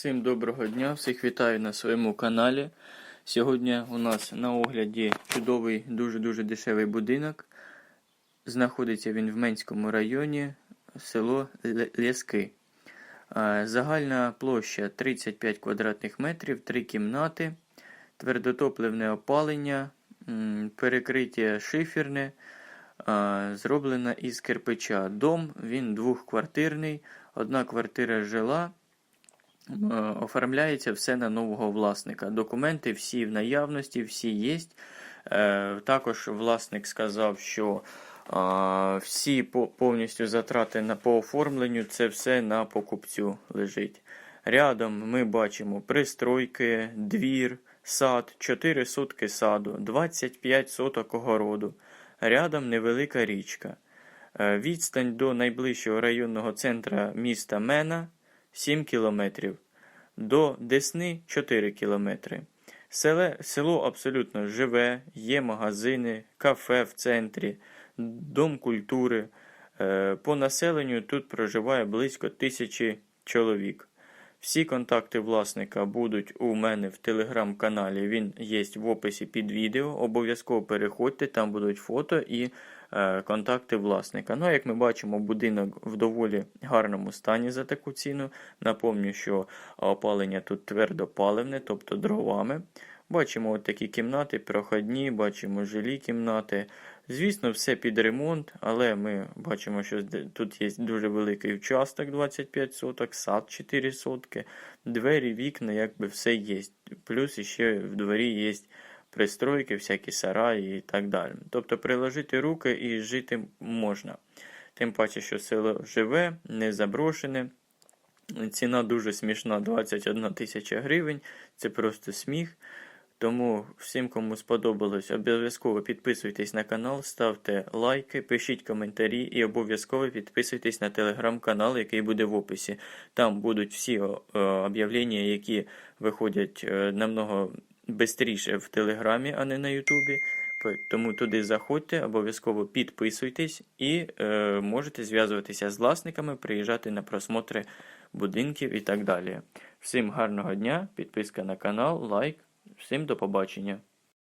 Всім доброго дня, всіх вітаю на своєму каналі. Сьогодні у нас на огляді чудовий, дуже-дуже дешевий будинок. Знаходиться він в Менському районі, село Л- Ляски. Е, Загальна площа 35 квадратних метрів, 3 кімнати, твердотопливне опалення, перекриття шиферне, зроблена із кирпича. Дом він двохквартирний, одна квартира жила. Е, Оформляється все на нового власника. Документи всі в наявності, всі є. Е, Також власник сказав, що всі повністю затрати на по оформленню це все на покупцю лежить. Рядом ми бачимо пристройки, двір, сад, 4 сотки саду, 25 соток огороду. Рядом невелика річка. Е, Відстань до найближчого районного центра міста Мена 7 кілометрів. До Десни 4 кілометри. Селе, село абсолютно живе, є магазини, кафе в центрі, дом культури. Е, По населенню тут проживає близько тисячі чоловік. Всі контакти власника будуть у мене в телеграм-каналі. Він є в описі під відео. Обов'язково переходьте, там будуть фото і е, контакти власника. Ну, як ми бачимо, будинок в доволі гарному стані за таку ціну. Напомню, що опалення тут твердопаливне, тобто дровами. Бачимо от такі кімнати, проходні, бачимо жилі кімнати. Звісно, все під ремонт, але ми бачимо, що тут є дуже великий участок 25 соток, сад 4 сотки, двері, вікна, якби все є. Плюс ще в дворі є пристройки, всякі сараї і так далі. Тобто приложити руки і жити можна. Тим паче, що село живе, не заброшене. Ціна дуже смішна 21 тисяча гривень. Це просто сміх. Тому всім, кому сподобалось, обов'язково підписуйтесь на канал, ставте лайки, пишіть коментарі і обов'язково підписуйтесь на телеграм-канал, який буде в описі. Там будуть всі е, об'явлення, які виходять е, намного швидше в телеграмі, а не на Ютубі. Тому туди заходьте, обов'язково підписуйтесь і е, можете зв'язуватися з власниками, приїжджати на просмотри будинків і так далі. Всім гарного дня, підписка на канал, лайк. Всім до побачення.